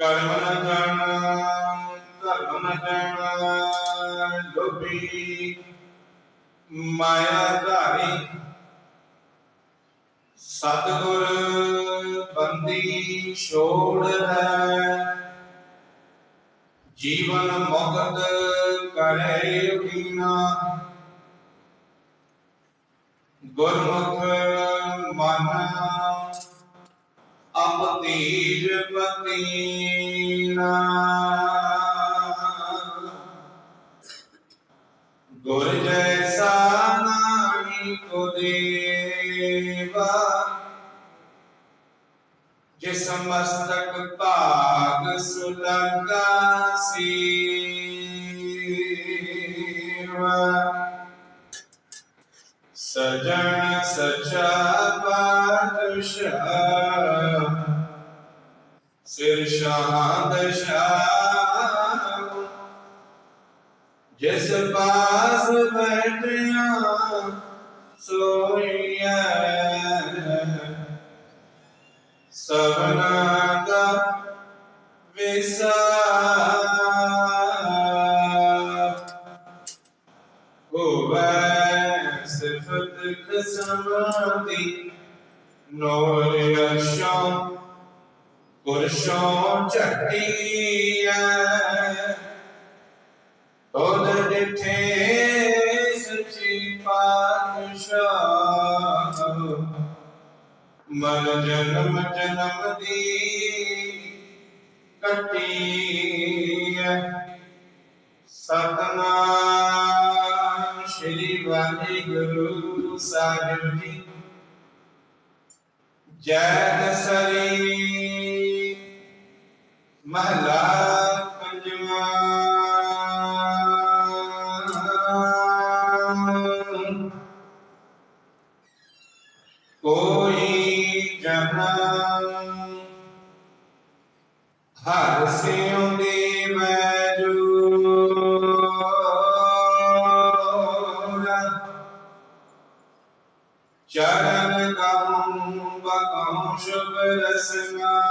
ਕਰਮ ਨ ਜਾਣਾ, ਧਰਮ ਨ ਜਾਣਾ, ਲੋਭੀ ਮਾਇਆ ਧਾਰੀ। ਸਤਿਗੁਰ ਬੰਦੀ ਛੋੜ ਹੈ, ਜੀਵਨ ਮੁਕਤ ਕਰੇ ਬਿਨਾ। ਗੁਰਮੁਖ ਮਨ ਅਪ ਤੀਜ ਪਤੀਨਾ। ਗੁਰ ਜੈਸਾ ਨਾਹੀ ਕੋ ਦੇਵਾ, ਜਿਸ ਮਸਤਕ ਭਾਗ ਸੁਲਗਾ ਸੀਵਾ। ਸਜਣ ਸਚਾ ਪਾਤਸ਼ਾਹ ਸਿਰ ਸ਼ਾਹਦਸ਼ਾਹ ਜਿਸ ਪਾਸ ਬੈਠਿਆ ਸੋਈਐ ਸਭਨਾ ਦਾ ਵਿਸਾ ਹੋਵੇ ਸਿਫਤ ਖਸਮ ਦੀ, ਨੋਰ ਅਸ਼ਾਂ ਪੁਰਸ਼ੋਂ ਝਟੀਐ। ਤੋਦ ਡਿਠੇ ਸੱਚੀ ਪਾਤਸ਼ਾਹ। ਮਨ ਜਨਮ ਜਨਮ ਦੀ ਕੱਟੀ ਸਤਨਾਮ ਸ਼੍ਰੀ ਵਾਹਿਗੁਰੂ ਸਾਹਿਬ ਜੀ। ਜੈ ਸਰੀ ਮਹਲਾ ਪੰਜਵਾ। ਕੋਈ ਜਨਮ ਹਰ ਸਿਉ ਦੇ ਵੈਜੂ ਚਰਨ ਕਹੂੰ ਬਕਹੂੰ ਸ਼ੁਭ ਰਸਨਾ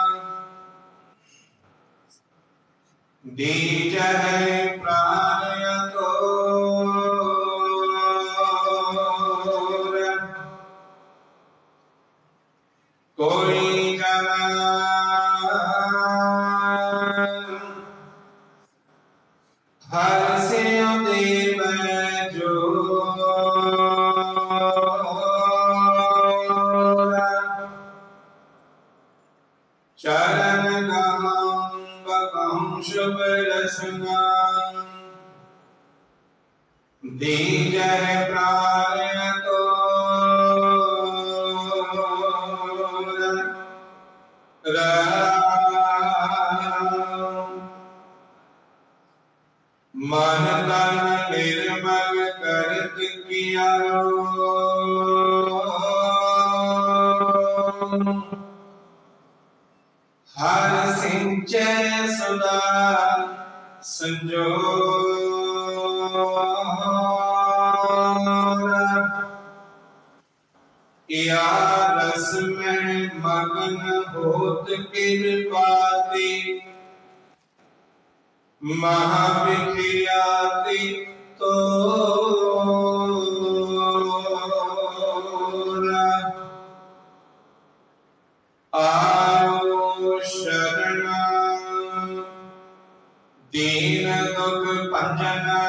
ਦੀਜ ਹੈ ਪ੍ਰਾਨ ਹਰ ਸਿੰਚੈ ਸਦਾ ਸੰਜੋਰ ਇਆ ਰਸ ਮੈਂ ਮਗਨ ਹੋਤ ਕਿਰਪਾ ਤੇ ਮਹਾਬਿਖਿਆਤੀ ਤੋ ਆਓ ਸ਼ਰਣਾ ਦੀਨ ਦੁਖ ਭੰਜਨਾ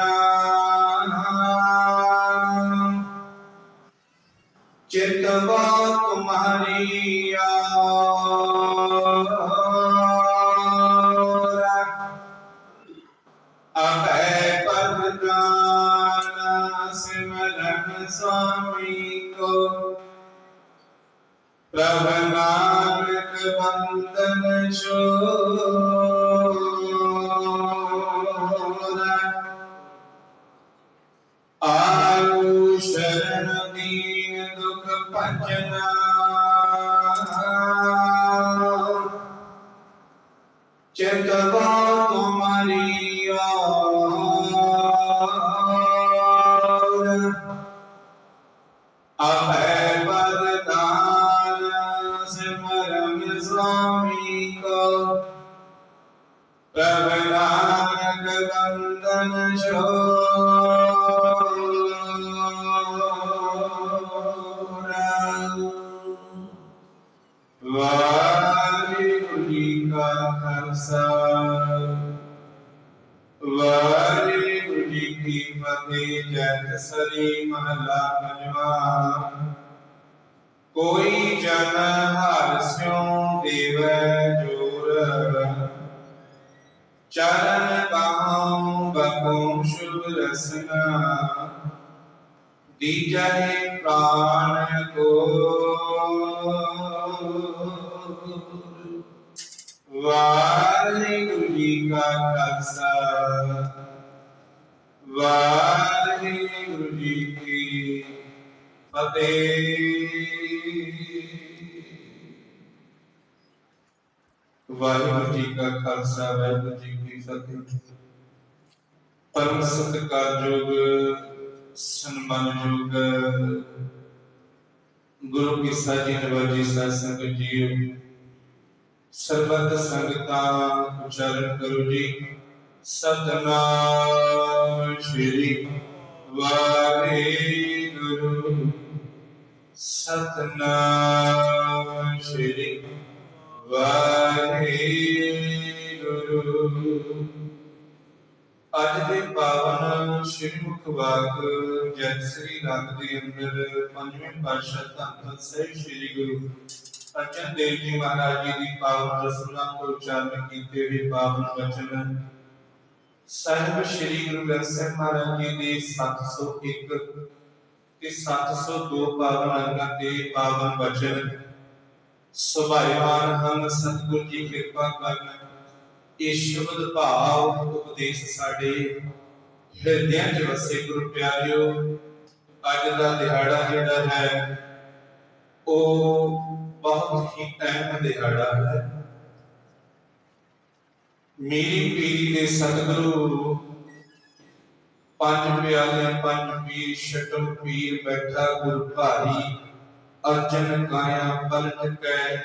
ਚਿਤਵਾ ਤੁਮਾਰੀ ਆਰਾ ਅਭੈ ਪਦ ਦਾਨ ਸਿਮਰਨ ਸੁਆਮੀ ਕੋ ਪ੍ਰਭ ਨਾਮ बंदन शोरा ਸਰੀ ਮਹਲਾ ਪੰਜਵਾ। ਕੋਈ ਜਨ ਹਰਿ ਸਿਉ ਦੇਵੈ ਜੋਰ। ਚਰਨ ਕਾਹਉ ਬਕਉ ਸ਼ੁਭ ਰਸਨਾ। ਦੀਜੈ ਪ੍ਰਾਨ ਕੋ ਵਾਹਿਗੁਰੂ ਜੀ ਕਾ ਖਾਲਸਾ। ਵਾਹਿਗੁਰੂ ਜੀ ਕੀ ਫਤਿਹ। ਵਾਹਿਗੁਰੂ ਜੀ ਕਾ ਖਾਲਸਾ, ਵਾਹਿਗੁਰੂ ਜੀ ਕੀ ਫਤਿਹ। ਪਰਮ ਸਤਿਕਾਰਯੋਗ, ਸਨਮਾਨਯੋਗ ਗੁਰੂ ਕੀ ਸਾਜੀ ਨਵਾਜੀ ਸਾਧ ਸੰਗਤ ਜੀਓ, ਸਰਬਤ ਸੰਗਤਾਂ ਉਚਾਰਨ ਕਰੋ ਜੀ। ਸਤਨਾਮ ਸ਼੍ਰੀ ਵਾਹਿਗੁਰੂ। ਸਤਨਾਮ ਸ਼੍ਰੀ ਵਾਹਿਗੁਰੂ। ਅੱਜ ਦੇ ਪਾਵਨ ਸ਼੍ਰੀ ਮੁਖਵਾਕ ਜੈ ਸ੍ਰੀ ਰਾਗ ਦੇ ਅੰਦਰ ਪੰਜਵੇਂ ਪਾਤਸ਼ਾਹ ਧੰਨ ਸਹਿਬ ਸ੍ਰੀ ਗੁਰੂ ਅਰਜਨ ਦੇਵ ਜੀ ਮਹਾਰਾਜ ਜੀ ਦੀ ਪਾਵਨ ਰਸਨਾ ਤੋਂ ਉਚਾਰਨ ਕੀਤੇ ਹੋਏ ਪਾਵਨ ਵਚਨ ਸਾਹਿਬ ਸ੍ਰੀ ਗੁਰੂ ਗ੍ਰੰਥ ਸਾਹਿਬ ਮਹਾਰਾਜ ਜੀ ਦੇ 701 ਤੇ 702 ਪਾਵਨ ਅੰਗਾਂ ਤੇ ਪਾਵਨ ਵਚਨ ਸੁਭਾਇਮਾਨ ਹਨ ਸਤਿਗੁਰ ਜੀ ਕਿਰਪਾ ਕਰਨ, ਇਹ ਸ਼ਬਦ ਭਾਵ ਉਪਦੇਸ਼ ਸਾਡੇ ਹਿਰਦਿਆਂ 'ਚ ਵਸੇ ਗੁਰੂ ਪਿਆਰਿਓ, ਅੱਜ ਦਾ ਦਿਹਾੜਾ ਜਿਹੜਾ ਹੈ, ਉਹ ਬਹੁਤ ਹੀ ਅਹਿਮ ਦਿਹਾੜਾ ਹੈ। ਮੇਰੀ ਪੀਰੀ ਦੇ ਸਤਿਗੁਰੂ, ਪੰਜ ਪਿਆਲੇ ਪੰਜ ਪੀਰ ਛਟਮ ਪੀਰ ਬੈਠਾ ਗੁਰ ਭਾਰੀ, ਅਰਜਨ ਕਾਇਆ ਪਲਟ ਕੈ।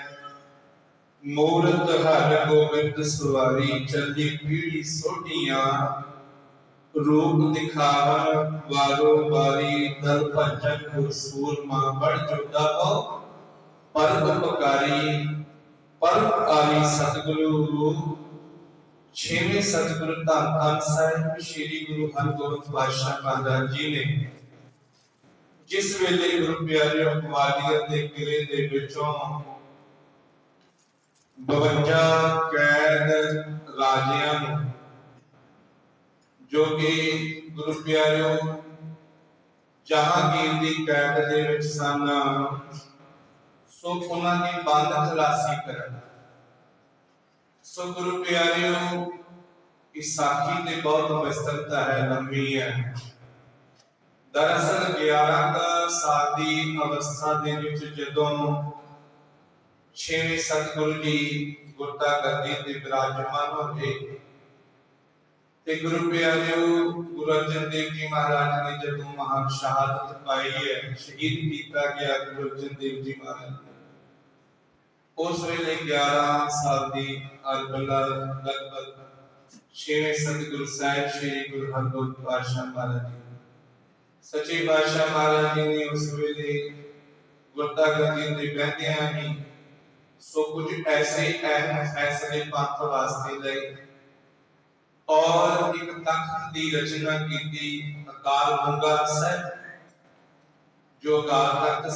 ਮੂਰਤ ਹਰ ਗੋਬਿੰਦ ਸਵਾਰੀ ਚੱਲੀ ਪੀੜੀ ਸੋਢੀਆਂ। ਰੂਪ ਦਿਖਾਵਨ ਵਾਰੋ ਵਾਰੀ, ਦਲ ਭਜਨ ਗੁਰ ਸੂਰਮਾ ਬੜ ਜੁਦਾ ਪਉ ਪਰਮ ਪਕਾਰੀ ਪਰਮ ਆਲੀ ਸਤਿਗੁਰੂ ਛੇਵੇਂ ਸਤਿਗੁਰੂ ਧੰਨ ਧੰਨ ਸਾਹਿਬ, ਸ੍ਰੀ ਗੁਰੂ ਹਰਗੋਬਿੰਦ ਪਾਤਸ਼ਾਹ ਮਹਾਰਾਜ ਜੀ ਨੇ ਜਿਸ ਵੇਲੇ ਗੁਰੂ ਪਿਆਰਿਓ ਗਵਾਲੀਅਰ ਦੇ ਕਿਲੇ ਦੇ ਵਿੱਚੋਂ 52 ਕੈਦ ਰਾਜਿਆਂ ਨੂੰ, ਜੋ ਕਿ ਗੁਰੂ ਪਿਆਰਿਓ ਜਹਾਂਗੀਰ ਦੀ ਕੈਦ ਦੇ ਵਿੱਚ ਸਨ, ਸੋ ਉਹਨਾਂ ਦੀ ਬੰਦ ਖਲਾਸੀ ਕਰਨ ਸੋ ਗੁਰੂ ਪਿਆਰਿਓ ਇਸ ਸਾਖੀ ਬਹੁਤ ਵਿਸਤਰਤਾ ਹੈ ਲੰਮੀ ਹੈ। ਦਰਅਸਲ 11 ਸਾਲ ਦੀ ਅਵਸਥਾ ਦੇ ਵਿੱਚ ਜਦੋਂ ਛੇਵੇਂ ਸਤਿਗੁਰੂ ਜੀ ਗੁਰਤਾ ਗੱਦੀ ਤੇ ਬਿਰਾਜਮਾਨ ਹੋਏ ਤੇ ਗੁਰੂ ਪਿਆਰਿਓ, ਗੁਰੂ ਅਰਜਨ ਦੇਵ ਜੀ ਮਹਾਰਾਜ ਨੇ ਜਦੋਂ ਮਹਾਨ ਸ਼ਹਾਦਤ ਪਾਈ ਹੈ, ਸ਼ਹੀਦ ਕੀਤਾ ਗਿਆ ਗੁਰੂ ਅਰਜਨ ਦੇਵ ਜੀ ਮਹਾਰਾਜ ਨੂੰ। ਉਸ ਵੇਲੇ 11 ਸਾਲ ਦੀ ਅਰਬਲਾ ਲਗਭਗ ਛੇਵੇਂ ਸਤਿਗੁਰੂ ਸਾਹਿਬ ਸ੍ਰੀ ਗੁਰੂ ਹਰਗੋਬਿੰਦ ਪਾਤਸ਼ਾਹ ਮਹਾਰਾਜ ਜੀ ਸੱਚੇ ਪਾਤਸ਼ਾਹ ਮਹਾਰਾਜ ਜੀ ਨੇ ਉਸ ਵੇਲੇ ਗੁਰਤਾ ਗੱਦੀ ਤੇ ਬੈਠਿਆਂ ਹੀ ਸੋ ਕੁਝ ਐਸੇ ਅਹਿਮ ਫੈਸਲੇ ਪੰਥ ਵਾਸਤੇ ਲਏ ਔਰ ਇੱਕ ਤਖਤ ਦੀ ਰਚਨਾ ਕੀਤੀ ਅਕਾਲ ਗੰਗਾ ਸਾਹਿਬ ਜੋ ਅਕਾਲ ਤਖਤ